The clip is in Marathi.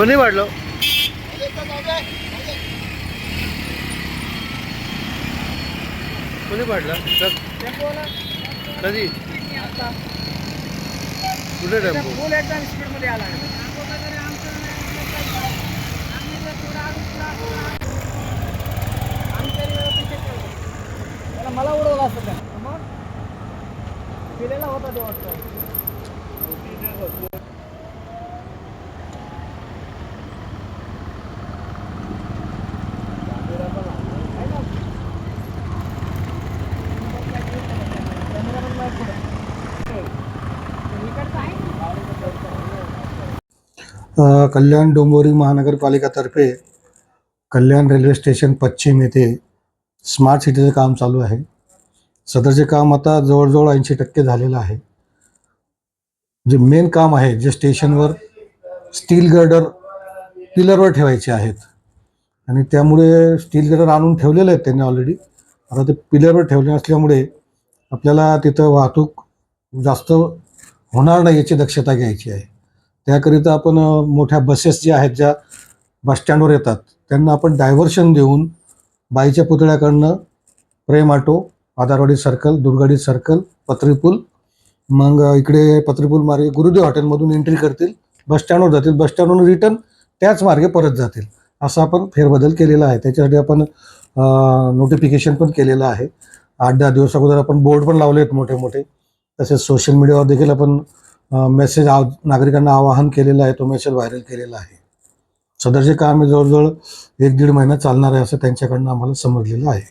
कोणी वाढलं? कोणी पाडला कधी? कुठे टेम्पो? फुल एकदम स्पीडमध्ये आला मला उडवलं असतं. त्यानं. मग? पिलेला होता तो वाटतं. कल्याण डोंबोरी महानगरपालिकातर्फे कल्याण रेल्वे स्टेशन पश्चिम येथे स्मार्ट सिटीचं काम चालू आहे. सदरचे काम आता जवळजवळ ऐंशी टक्के झालेलं आहे. जे मेन काम आहे जे स्टेशनवर स्टील गर्डर पिलरवर ठेवायचे आहेत. आणि त्यामुळे स्टील गर्डर आणून ठेवलेले आहेत त्यांनी ऑलरेडी आता ते पिलरवर ठेवले असल्यामुळे आपल्याला तिथं वाहतूक जास्त होणार नाही याची दक्षता घ्यायची आहे. त्याकरिता आपण मोठ्या बसेस ज्या आहेत ज्या बसस्टँडवर येतात त्यांना आपण डायव्हर्शन देऊन बाईच्या पुतळ्याकडनं Prem auto Adharwadi circle Durgadi circle Patripool मग इकडे पत्रीपूल मार्गे गुरुदेव हॉटेलमधून एंट्री करतील बसस्टँडवर जातील बसस्टँडवरून रिटर्न त्याच मार्गे परत जातील. असा आपण फेरबदल केलेला आहे. त्याच्यासाठी आपण नोटिफिकेशन पण केलेलं आहे. आठ दहा दिवस अगोदर आपण बोर्ड पण लावले आहेत मोठे मोठे. तसेच सोशल मीडियावर देखील आपण मेसेज आव नागरिकांना आवाहन केलेलं आहे तो मेसेज व्हायरल केलेला आहे. सदरचे काम हे जवळजवळ एक दीड महिना चालणार आहे असं त्यांच्याकडनं आम्हाला समजलेलं आहे.